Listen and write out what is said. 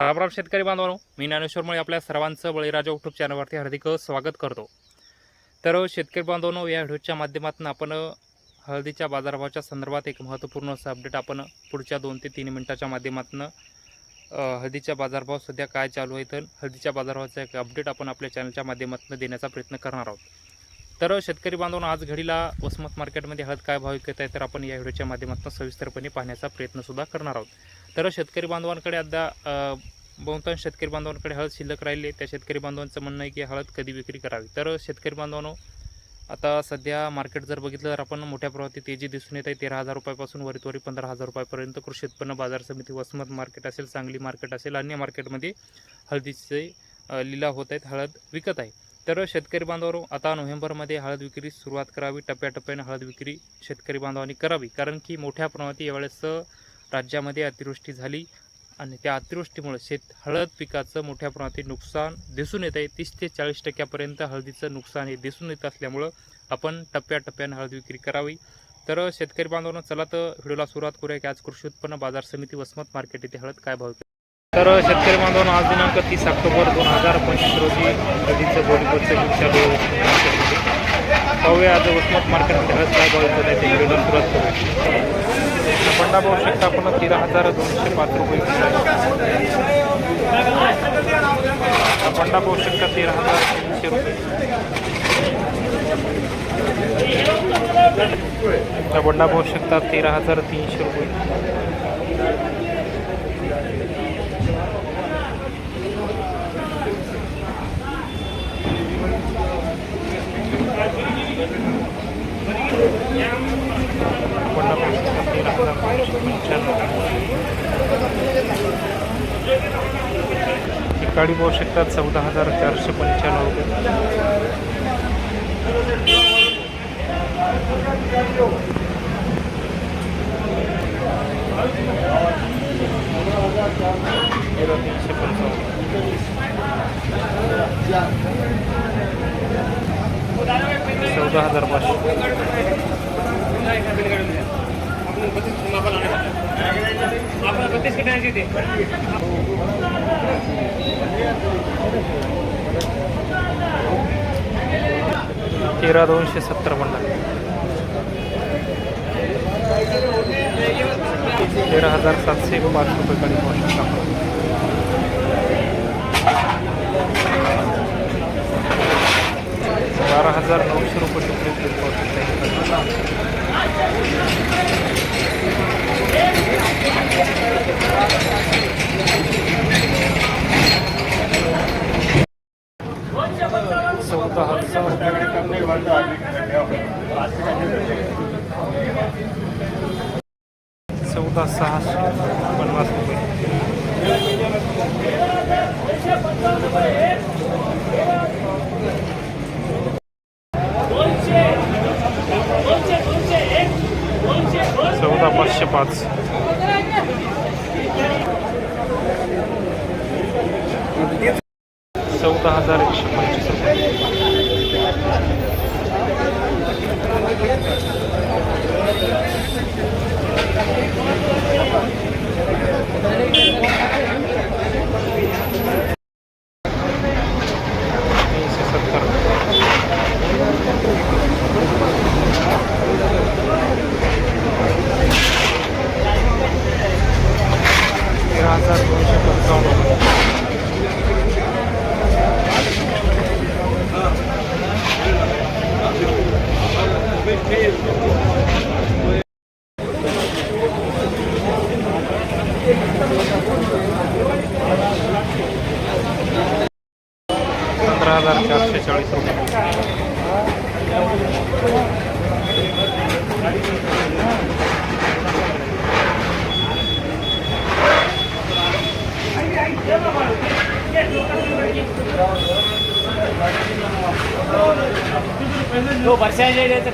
रामराम शेतकरी बांधवानो मी ज्ञानेश्वरमुळे आपल्या सर्वांचं बळीराजा युट्यूब चॅनलवरती हार्दिक स्वागत करतो. तर शेतकरी बांधवानो या व्हिडिओच्या माध्यमातून आपण हळदीच्या बाजारभावाच्या संदर्भात एक महत्त्वपूर्ण असं अपडेट आपण पुढच्या दोन ते तीन मिनटाच्या माध्यमातून हळदीच्या बाजारभाव सध्या काय चालू आहे तर हळदीच्या बाजारभावाचा एक अपडेट आपण आपल्या चॅनलच्या माध्यमातून देण्याचा प्रयत्न करणार आहोत. तर शेतकरी बांधवांनो आज घडीला वसमत मार्केटमध्ये हळद काय भाव विकत आहे तर आपण या व्हिडिओच्या माध्यमातून सविस्तरपणे पाहण्याचा प्रयत्नसुद्धा करणार आहोत. तर शेतकरी बांधवांकडे आता बहुतांश शेतकरी बांधवांकडे हळद शिल्लक राहिली त्या शेतकरी बांधवांचं म्हणणं आहे की हळद कधी विक्री करावी? तर शेतकरी बांधवांनो आता सध्या मार्केट जर बघितलं तर आपण मोठ्या प्रमाणात तेजी दिसून येत आहे तेरा हजार रुपयापासून वरी त्वरी पंधरा हजार रुपयापर्यंत कृषी उत्पन्न बाजार समिती वसमत मार्केट असेल सांगली मार्केट असेल अन्य मार्केटमध्ये हळदीचे लिलाव होत आहेत हळद विकत आहे. तर शेतकरी बांधवांनो आता नोव्हेंबरमध्ये हळद विक्री सुरुवात करावी टप्प्याटप्प्याने हळद विक्री शेतकरी बांधवांनी करावी. कारण की मोठ्या प्रमाणात यावेळेस राज्यामध्ये अतिवृष्टी झाली आणि त्या अतिवृष्टीमुळे शेत हळद पिकाचं मोठ्या प्रमाणात नुकसान दिसून येत आहे. तीस ते चाळीस टक्क्यापर्यंत हळदीचं नुकसान हे दिसून येत असल्यामुळं आपण टप्प्याटप्प्याने हळद विक्री करावी. तर शेतकरी बांधवांनो चला तर व्हिडिओला सुरुवात करूया की आज कृषी उत्पन्न बाजार समिती वसमत मार्केट येथे हळद काय भाव तर शेतकरी बांधवांनो आज दिनांक तीस ऑक्टोबर दोन हजार पंचवीस रोजी नदीचं बोलीपतचं युग चालू पाहूया आज वसमत मार्केटमध्ये हळद काय भाव विकत आहे व्हिडिओला सुरुवात करू पंडा पाहू शकता आपण तेरा हजार दोनशे पाच रुपये पंडा आहे. पाहू शकता तेरा हजार तीनशे रुपये बंडा पाहू शकता तेरा हजार तीनशे रुपये बंडा पाहू शकता ही पाहू चौदा हजार चारशे पंच्याण्णव रुपये. तीनशे पंचावन्न. चौदा हज़ार पाचशे तेरा दोनशे सत्तर बंडल तेरा हज़ार सातशे पाच रुपये कडे पाहू शकता चौदा सहाशे पन्नास रुपये. चौदा पाचशे पाच चौदा हजार एकशे पंचवीस रुपये तीनशे सत्तर तेरा हजार दोनशे पंचावन्न रुपये पंधरा हजार चारशे चाळीस रुपये तो वर्षा जे आहे ते